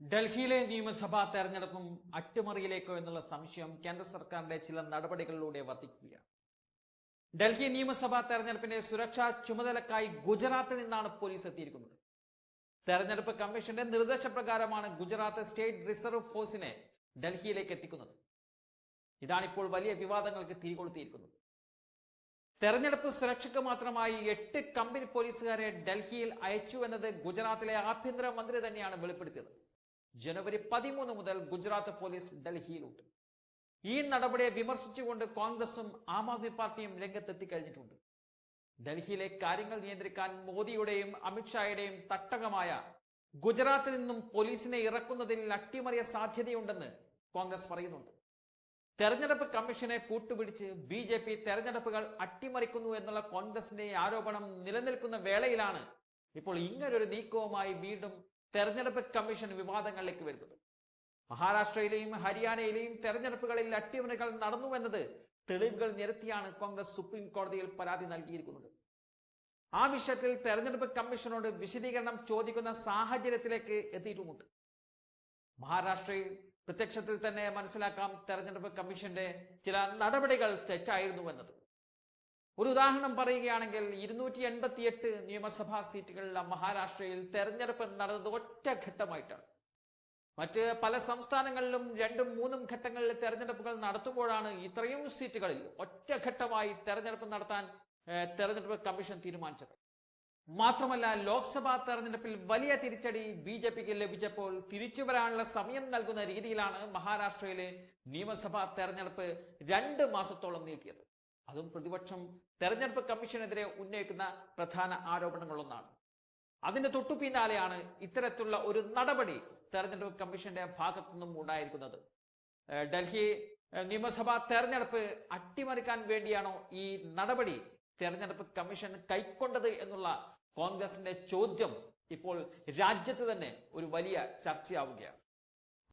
ഡൽഹിയിലെ നിയമസഭാ തെരഞ്ഞെടുപ്പും അട്ടിമറിയിലേക്കോ എന്നുള്ള സംശയം കേന്ദ്ര സർക്കാരിന്റെ ചില നടപടികളിലൂടെ വർദ്ധിക്കുകയാണ്. ഡൽഹി നിയമസഭാ തെരഞ്ഞെടുപ്പിന്റെ സുരക്ഷാ ചുമതലക്കായി ഗുജറാത്തിൽ നിന്നാണ് പോലീസ് എത്തിയിരിക്കുന്നത്. തെരഞ്ഞെടുപ്പ് കമ്മീഷന്റെ നിർദ്ദേശപ്രകാരമാണ് ഗുജറാത്ത് സ്റ്റേറ്റ് റിസർവ് ഫോഴ്സിനെ ഡൽഹിയിലേക്ക് എത്തിക്കുന്നത്. ഇതാണിപ്പോൾ വലിയ വിവാദങ്ങൾക്ക് തിരികൊളുത്തിയിരിക്കുന്നത്. തെരഞ്ഞെടുപ്പ് സുരക്ഷയ്ക്ക് മാത്രമായി എട്ട് കമ്പനി പോലീസുകാരെ ഡൽഹിയിൽ അയച്ചു എന്നത് ഗുജറാത്തിലെ ആഭ്യന്തര മന്ത്രി തന്നെയാണ് വെളിപ്പെടുത്തിയത്. ജനുവരി പതിമൂന്ന് മുതൽ ഗുജറാത്ത് പോലീസ് ഡൽഹിയിലുണ്ട്. ഈ നടപടിയെ വിമർശിച്ചുകൊണ്ട് കോൺഗ്രസും ആം ആദ്മി പാർട്ടിയും രംഗത്തെത്തി കഴിഞ്ഞിട്ടുണ്ട് ഡൽഹിയിലെ കാര്യങ്ങൾ നിയന്ത്രിക്കാൻ മോദിയുടെയും അമിത്ഷായുടെയും തട്ടകമായ ഗുജറാത്തിൽ നിന്നും പോലീസിനെ ഇറക്കുന്നതിൽ അട്ടിമറിയ സാധ്യതയുണ്ടെന്ന് കോൺഗ്രസ് പറയുന്നുണ്ട്. തെരഞ്ഞെടുപ്പ് കമ്മീഷനെ കൂട്ടുപിടിച്ച് ബി ജെ പി തെരഞ്ഞെടുപ്പുകൾ അട്ടിമറിക്കുന്നു എന്നുള്ള കോൺഗ്രസിന്റെ ആരോപണം നിലനിൽക്കുന്ന വേളയിലാണ് ഇപ്പോൾ ഇങ്ങനൊരു നീക്കവുമായി വീണ്ടും തെരഞ്ഞെടുപ്പ് കമ്മീഷൻ വിവാദങ്ങളിലേക്ക് വരുന്നത്. മഹാരാഷ്ട്രയിലെയും ഹരിയാനയിലെയും തെരഞ്ഞെടുപ്പുകളിൽ അട്ടിമറികൾ നടന്നുവെന്നത് തെളിവുകൾ നിരത്തിയാണ് കോൺഗ്രസ് സുപ്രീം കോടതിയിൽ പരാതി നൽകിയിരിക്കുന്നത്. ആ വിഷയത്തിൽ തെരഞ്ഞെടുപ്പ് കമ്മീഷനോട് വിശദീകരണം ചോദിക്കുന്ന സാഹചര്യത്തിലേക്ക് എത്തിയിട്ടുമുണ്ട്. മഹാരാഷ്ട്രയിൽ പ്രത്യക്ഷത്തിൽ തന്നെ മനസ്സിലാക്കാം തെരഞ്ഞെടുപ്പ് കമ്മീഷന്റെ ചില നടപടികൾ തെറ്റായിരുന്നുവെന്നത് ഒരു ഉദാഹരണം പറയുകയാണെങ്കിൽ ഇരുന്നൂറ്റി എൺപത്തി എട്ട് നിയമസഭാ സീറ്റുകളിലെ മഹാരാഷ്ട്രയിൽ തെരഞ്ഞെടുപ്പ് നടന്നത് ഒറ്റ ഘട്ടമായിട്ടാണ്. മറ്റ് പല സംസ്ഥാനങ്ങളിലും രണ്ടും മൂന്നും ഘട്ടങ്ങളിൽ തെരഞ്ഞെടുപ്പുകൾ നടത്തുമ്പോഴാണ് ഇത്രയും സീറ്റുകളിൽ ഒറ്റഘട്ടമായി തെരഞ്ഞെടുപ്പ് നടത്താൻ തെരഞ്ഞെടുപ്പ് കമ്മീഷൻ തീരുമാനിച്ചത്. മാത്രമല്ല ലോക്സഭാ തെരഞ്ഞെടുപ്പിൽ വലിയ തിരിച്ചടി ബി ജെ പിക്ക് ലഭിച്ചപ്പോൾ തിരിച്ചു വരാനുള്ള സമയം നൽകുന്ന രീതിയിലാണ് മഹാരാഷ്ട്രയിലെ നിയമസഭാ തെരഞ്ഞെടുപ്പ് രണ്ട് മാസത്തോളം നീട്ടിയത്. അതും പ്രതിപക്ഷം തെരഞ്ഞെടുപ്പ് കമ്മീഷനെതിരെ ഉന്നയിക്കുന്ന പ്രധാന ആരോപണങ്ങളൊന്നാണ്. അതിന്റെ തൊട്ടു പിന്നാലെയാണ് ഇത്തരത്തിലുള്ള ഒരു നടപടി തെരഞ്ഞെടുപ്പ് കമ്മീഷന്റെ ഭാഗത്തു നിന്നും ഉണ്ടായിരിക്കുന്നത് ഡൽഹി നിയമസഭാ തെരഞ്ഞെടുപ്പ് അട്ടിമറിക്കാൻ വേണ്ടിയാണോ ഈ നടപടി തെരഞ്ഞെടുപ്പ് കമ്മീഷൻ കൈക്കൊണ്ടത് എന്നുള്ള കോൺഗ്രസിന്റെ ചോദ്യം ഇപ്പോൾ രാജ്യത്ത് തന്നെ ഒരു വലിയ ചർച്ചയാവുകയാണ്.